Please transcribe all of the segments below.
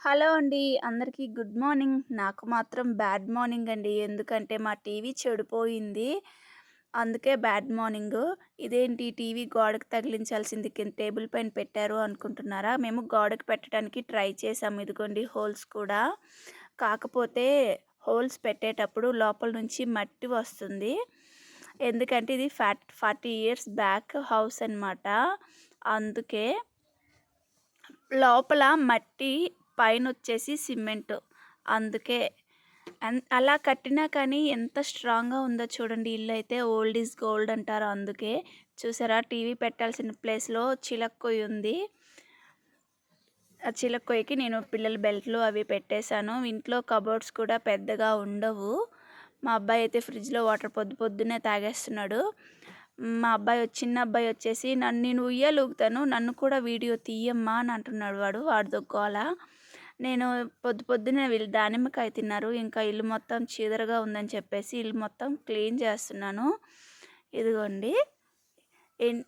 Hello అండి. అందరికీ good morning. నాకు మాత్రం బ్యాడ్ మార్నింగ్ అండి. ఎందుకంటే మా టీవీ చెడిపోయింది. అందుకే బ్యాడ్ మార్నింగ్. ఇదేంటి? టీవీ గోడకు తగిలించాల్సింది కింద టేబుల్ పైన పెట్టారు అనుకుంటున్నారా? మేము గోడకు పెట్టడానికి ట్రై చేసాము ఇదిగోండి హోల్స్ కూడా. కాకపోతే హోల్స్ పెట్టేటప్పుడు లోపల నుంచి మట్టి వస్తుంది. ఎందుకంటే ఇది ఫ్యాట్ ఫార్టీ ఇయర్స్ బ్యాక్ హౌస్ అనమాట అందుకే లోపల మట్టి పైన వచ్చేసి సిమెంట్. అందుకే అలా కట్టినా కానీ ఎంత స్ట్రాంగ్గా ఉందో చూడండి. ఇల్లు అయితే ఓల్డ్ ఈజ్ గోల్డ్ అంటారు అందుకే. చూసారా? టీవీ పెట్టాల్సిన ప్లేస్లో చిలక్కొయ్యి ఉంది. ఆ చిలక్కొయ్యకి నేను పిల్లల బెల్ట్లు అవి పెట్టేశాను. ఇంట్లో కబోర్డ్స్ కూడా పెద్దగా ఉండవు. మా అబ్బాయి అయితే ఫ్రిడ్జ్లో వాటర్ పొద్దు పొద్దునే తాగేస్తున్నాడు. మా అబ్బాయి చిన్న అబ్బాయి వచ్చేసి నన్ను నేను ఉయ్యాలుగుతాను. నన్ను కూడా వీడియో తీయమ్మా అని అంటున్నాడు వాడు. వాడు దొక్కోవాల నేను పొద్దు పొద్దునే వీళ్ళు దానిమ్మకాయ తిన్నారు. ఇంకా ఇల్లు మొత్తం చీదరగా ఉందని చెప్పేసి ఇల్లు మొత్తం క్లీన్ చేస్తున్నాను. ఇదిగోండి. ఎన్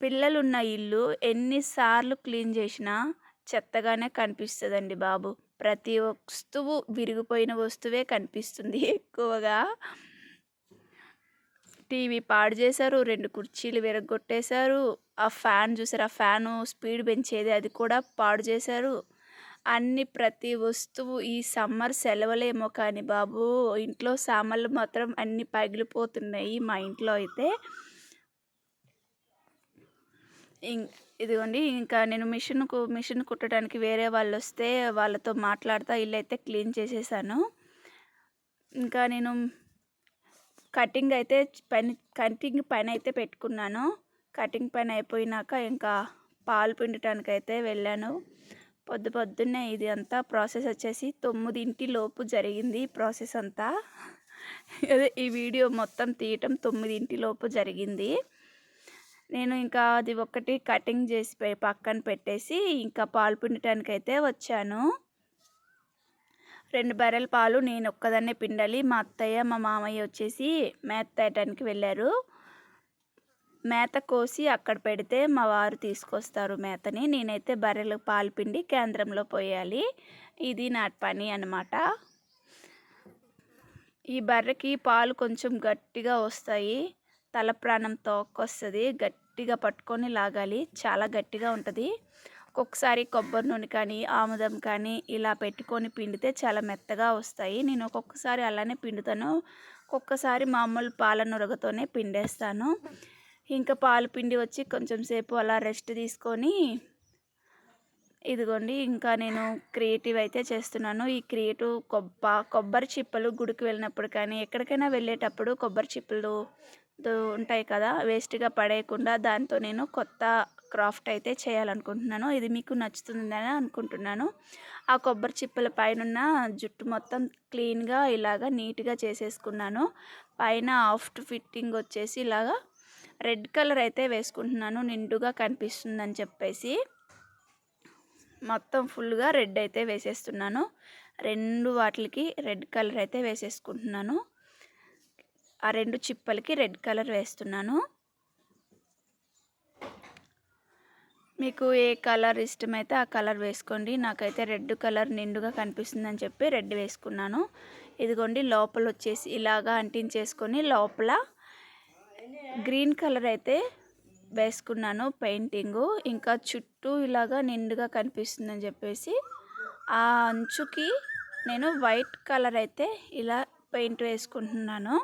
పిల్లలున్న ఇల్లు ఎన్నిసార్లు క్లీన్ చేసినా చెత్తగానే కనిపిస్తుందండి బాబు. ప్రతి వస్తువు విరిగిపోయిన వస్తువే కనిపిస్తుంది ఎక్కువగా. టీవీ పాడు చేశారు రెండు కుర్చీలు విరగొట్టేశారు ఆ ఫ్యాన్ చూసారు? ఆ ఫ్యాను స్పీడ్ పెంచేది అది కూడా పాడు చేశారు. అన్ని ప్రతి వస్తువు ఈ సమ్మర్ సెలవులేమో కానీ బాబు ఇంట్లో సామాన్లు మాత్రం అన్ని పగిలిపోతున్నాయి మా ఇంట్లో అయితే. ఇదిగోండి ఇంకా నేను మిషన్కు మిషన్ కుట్టడానికి వేరే వాళ్ళు వస్తే వాళ్ళతో మాట్లాడుతూ ఇల్లు అయితే క్లీన్ చేసేసాను. ఇంకా నేను కటింగ్ అయితే పని కటింగ్ పని అయితే పెట్టుకున్నాను. కటింగ్ పని అయిపోయినాక ఇంకా పాలు పిండటానికి అయితే వెళ్ళాను. పొద్దు పొద్దున్నే ఇది అంతా ప్రాసెస్ వచ్చేసి తొమ్మిదింటి లోపు జరిగింది ప్రాసెస్ అంతా. అదే ఈ వీడియో మొత్తం తీయటం తొమ్మిదింటి లోపు జరిగింది. నేను ఇంకా అది ఒకటి కటింగ్ చేసి పక్కన పెట్టేసి ఇంకా పాలు పిండటానికి అయితే వచ్చాను. రెండు బర్రెల పాలు నేను ఒక్కదాన్నే పిండాలి. మా అత్తయ్య మా మామయ్య వచ్చేసి మేత తేయటానికి వెళ్ళారు. మేత కోసి అక్కడ పెడితే మా వారు తీసుకొస్తారు మేతని. నేనైతే బర్రెలు పాలు పిండి కేంద్రంలో పోయాలి. ఇది నా పని అనమాట ఈ బర్రెకి పాలు కొంచెం గట్టిగా వస్తాయి. తల ప్రాణం తోక్కొస్తుంది. గట్టిగా పట్టుకొని లాగాలి. చాలా గట్టిగా ఉంటుంది. ఒక్కొక్కసారి కొబ్బరి నూనె కానీ ఆముదం కానీ ఇలా పెట్టుకొని పిండితే చాలా మెత్తగా వస్తాయి. నేను ఒక్కొక్కసారి అలానే పిండుతాను. ఒక్కొక్కసారి మామూలు పాల నురగతోనే పిండేస్తాను. ఇంకా పాలు పిండి వచ్చి కొంచెం సేపు అలా రెస్ట్ తీసుకొని ఇదిగోండి ఇంకా నేను క్రియేటివ్ అయితే చేస్తున్నాను. ఈ క్రియేటివ్ కొబ్బ కొబ్బరి చిప్పలు గుడికి వెళ్ళినప్పుడు కానీ ఎక్కడికైనా వెళ్ళేటప్పుడు కొబ్బరి చిప్పలు ఉంటాయి కదా వేస్ట్గా పడేయకుండా దాంతో నేను కొత్త క్రాఫ్ట్ అయితే చేయాలనుకుంటున్నాను. ఇది మీకు నచ్చుతుందని అనుకుంటున్నాను. ఆ కొబ్బరి చిప్పల పైన జుట్టు మొత్తం క్లీన్గా ఇలాగా నీట్గా చేసేసుకున్నాను. పైన ఆఫ్ట్ ఫిట్టింగ్ వచ్చేసి ఇలాగా రెడ్ కలర్ అయితే వేసుకుంటున్నాను నిండుగా కనిపిస్తుందని చెప్పేసి. మొత్తం ఫుల్గా రెడ్ అయితే వేసేస్తున్నాను. రెండు వాటికి రెడ్ కలర్ అయితే వేసేసుకుంటున్నాను. ఆ రెండు చిప్పలకి రెడ్ కలర్ వేస్తున్నాను. మీకు ఏ కలర్ ఇష్టమైతే ఆ కలర్ వేసుకోండి. నాకైతే రెడ్ కలర్ నిండుగా కనిపిస్తుందని చెప్పి రెడ్ వేసుకున్నాను. ఇదిగోండి లోపల వచ్చేసి ఇలాగా అంటించేసుకొని లోపల గ్రీన్ కలర్ అయితే వేసుకున్నాను పెయింటింగు. ఇంకా చుట్టూ ఇలాగా నిండుగా కనిపిస్తుందని చెప్పేసి ఆ అంచుకి నేను వైట్ కలర్ అయితే ఇలా పెయింట్ వేసుకుంటున్నాను.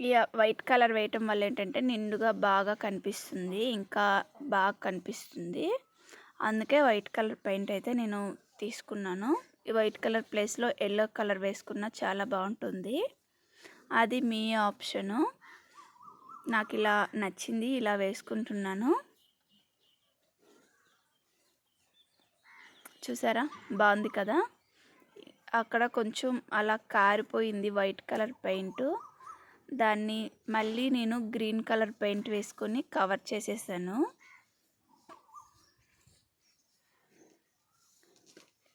ఈ వైట్ కలర్ వేయటం వల్ల ఏంటంటే నిండుగా బాగా కనిపిస్తుంది. ఇంకా బాగా కనిపిస్తుంది. అందుకే వైట్ కలర్ పెయింట్ అయితే నేను తీసుకున్నాను. ఈ వైట్ కలర్ ప్లేస్లో ఎల్లో కలర్ వేసుకున్న చాలా బాగుంటుంది. అది మీ ఆప్షను. నాకు ఇలా నచ్చింది ఇలా వేసుకుంటున్నాను. చూసారా? బాగుంది కదా? అక్కడ కొంచెం అలా కారిపోయింది వైట్ కలర్ పెయింట్. దాన్ని మళ్ళీ నేను గ్రీన్ కలర్ పెయింట్ వేసుకొని కవర్ చేసేసాను.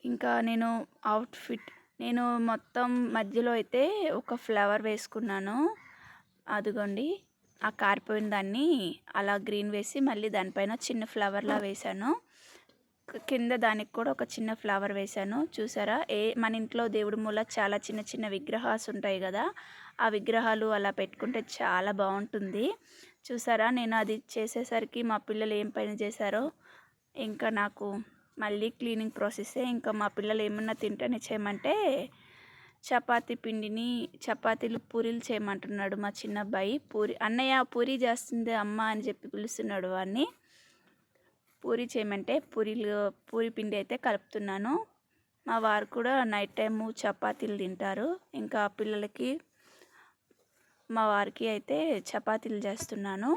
ఇంకా నేను అవుట్ఫిట్ నేను మొత్తం మధ్యలో అయితే ఒక ఫ్లవర్ వేసుకున్నాను. అదిగోండి ఆ కారిపోయిన దాన్ని అలా గ్రీన్ వేసి మళ్ళీ దానిపైన చిన్న ఫ్లవర్లా వేశాను. కింద దానికి కూడా ఒక చిన్న ఫ్లవర్ వేశాను. చూసారా? ఏ మన ఇంట్లో దేవుడి మూల చాలా చిన్న చిన్న విగ్రహాలు ఉంటాయి కదా? ఆ విగ్రహాలు అలా పెట్టుకుంటే చాలా బాగుంటుంది. చూసారా? నేను అది చేసేసరికి మా పిల్లలు ఏం పని చేశారో? ఇంకా నాకు మళ్ళీ క్లీనింగ్ ప్రాసెస్సే ఇంకా మా పిల్లలు ఏమన్నా తింటేనే చేయమంటే చపాతీ పిండిని చపాతీలు పూరీలు చేయమంటున్నాడు మా చిన్న అబ్బాయి పూరి అన్నయ్య పూరి చేస్తుంది అమ్మ అని చెప్పి పిలుస్తున్నాడు వాడిని. పూరి చేయమంటే పూరీలు పూరి పిండి అయితే కలుపుతున్నాను. మా వారు కూడా నైట్ టైము చపాతీలు తింటారు. ఇంకా పిల్లలకి మా వారికి అయితే చపాతీలు చేస్తున్నాను.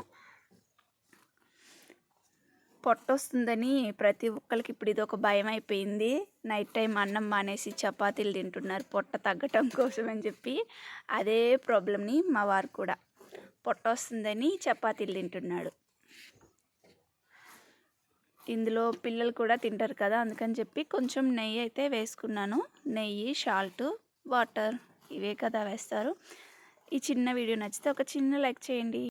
పొట్ట వస్తుందని ప్రతి ఒక్కరికి ఇప్పుడు ఇది ఒక భయం అయిపోయింది. నైట్ టైం అన్నం మానేసి చపాతీలు తింటున్నారు. పొట్ట తగ్గటం కోసం అని చెప్పి అదే ప్రాబ్లమ్ని మా వారు కూడా. పొట్ట వస్తుందని చపాతీలు తింటున్నాడు. ఇందులో పిల్లలు కూడా తింటారు కదా అందుకని చెప్పి కొంచెం నెయ్యి అయితే వేసుకున్నాను. నెయ్యి షాల్ట్ వాటర్ ఇవే కదా వేస్తారు. ఈ చిన్న వీడియో నచ్చితే ఒక చిన్న లైక్ చేయండి.